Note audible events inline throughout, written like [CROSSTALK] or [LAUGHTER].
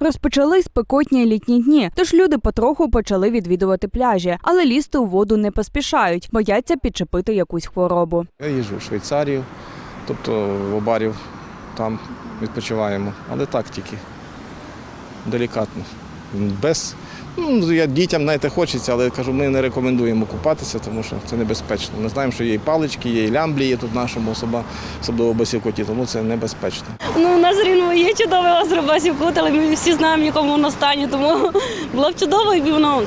Розпочали спекотні літні дні, тож люди потроху почали відвідувати пляжі, але лізти у воду не поспішають, бояться підчепити якусь хворобу. Я їжджу в Швейцарію, тобто в Обарів, там відпочиваємо. Але так тільки делікатно. Без, ну, я дітям знаєте, хочеться, але кажу, ми не рекомендуємо купатися, тому що це небезпечно. Ми знаємо, що є і палички, є і лямблі є тут нашому особа, особливо в Басівкоті, тому це небезпечно. Ну, у нас рівно є чудове озеро Басівкут, але ми всі знаємо, в якому воно стані, тому [LAUGHS] було б чудово, якби воно.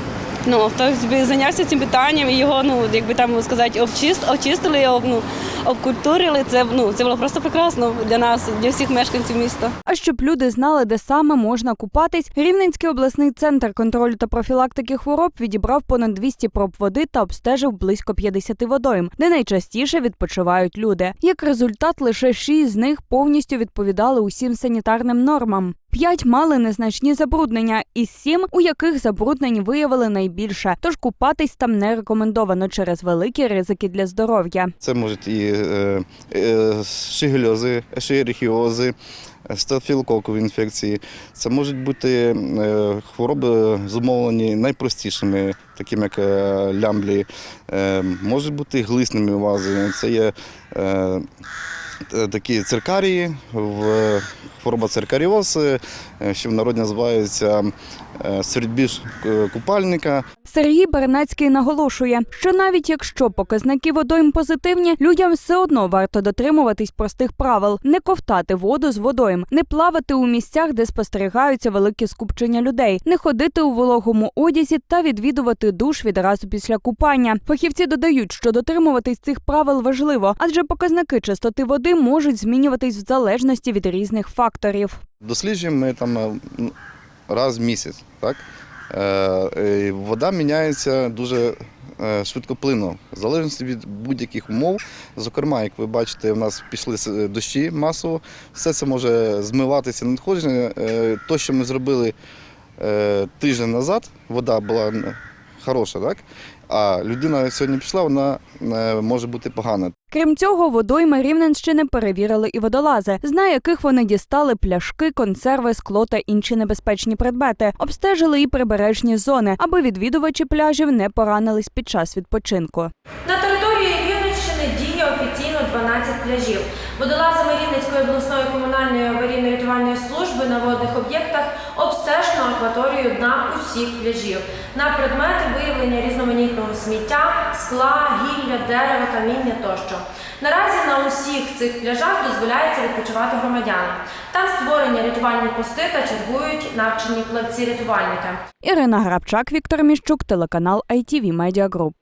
Ну, хтось би зайнявся цим питанням і його, ну, якби там сказати, обчист, очистили, об, ну, обкультурили. Це, ну, це було просто прекрасно для нас, для всіх мешканців міста. А щоб люди знали, де саме можна купатись, Рівненський обласний центр контролю та профілактики хвороб відібрав понад 200 проб води та обстежив близько 50 водойм, де найчастіше відпочивають люди. Як результат, лише 6 з них повністю відповідали усім санітарним нормам. П'ять мали незначні забруднення, із сім, у яких забруднень виявили найбільше. Тож купатись там не рекомендовано через великі ризики для здоров'я. Це можуть і е, е, шигельози, ешерихіози, стафілококові інфекції. Це можуть бути е, хвороби зумовлені найпростішими, такими як е, лямблі, е, можуть бути глисними вази. Це є такі циркарії, хвороба циркаріоз, е, що в народі називається свердбіж е, купальника. Сергій Бернацький наголошує, що навіть якщо показники водойм позитивні, людям все одно варто дотримуватись простих правил: не ковтати воду з водойм, не плавати у місцях, де спостерігаються великі скупчення людей, не ходити у вологому одязі та відвідувати душ відразу після купання. Фахівці додають, що дотримуватись цих правил важливо, адже показники чистоти води можуть змінюватись в залежності від різних факторів. Досліджуємо ми там е, раз в місяць. Так? Е, е, Вода міняється дуже е, швидкоплинно, в залежності від будь-яких умов. Зокрема, як ви бачите, в нас пішли дощі масово, все це може змиватися надходження. Те, що ми зробили е, тиждень назад, вода була хороша, так? а людина сьогодні пішла, вона е, може бути погана. Крім цього, водойми Рівненщини перевірили і водолази, з на яких вони дістали пляшки, консерви, скло та інші небезпечні предмети. Обстежили і прибережні зони, аби відвідувачі пляжів не поранились під час відпочинку. На території Рівненщини діє офіційно 12 пляжів. Водолазами Рівненської обласної комунальної аварійно-рятувальної служби на водних об'єктах обстежено акваторію дна усіх пляжів на предмети виявлення різноманітного сміття, скла, гілля, дерева, каміння тощо. Наразі на усіх цих пляжах дозволяється відпочивати громадянам. Там створені рятувальні пости та чергують навчені плавці-рятувальники. Ірина Грабчак, Віктор Міщук, телеканал ITV Media Group.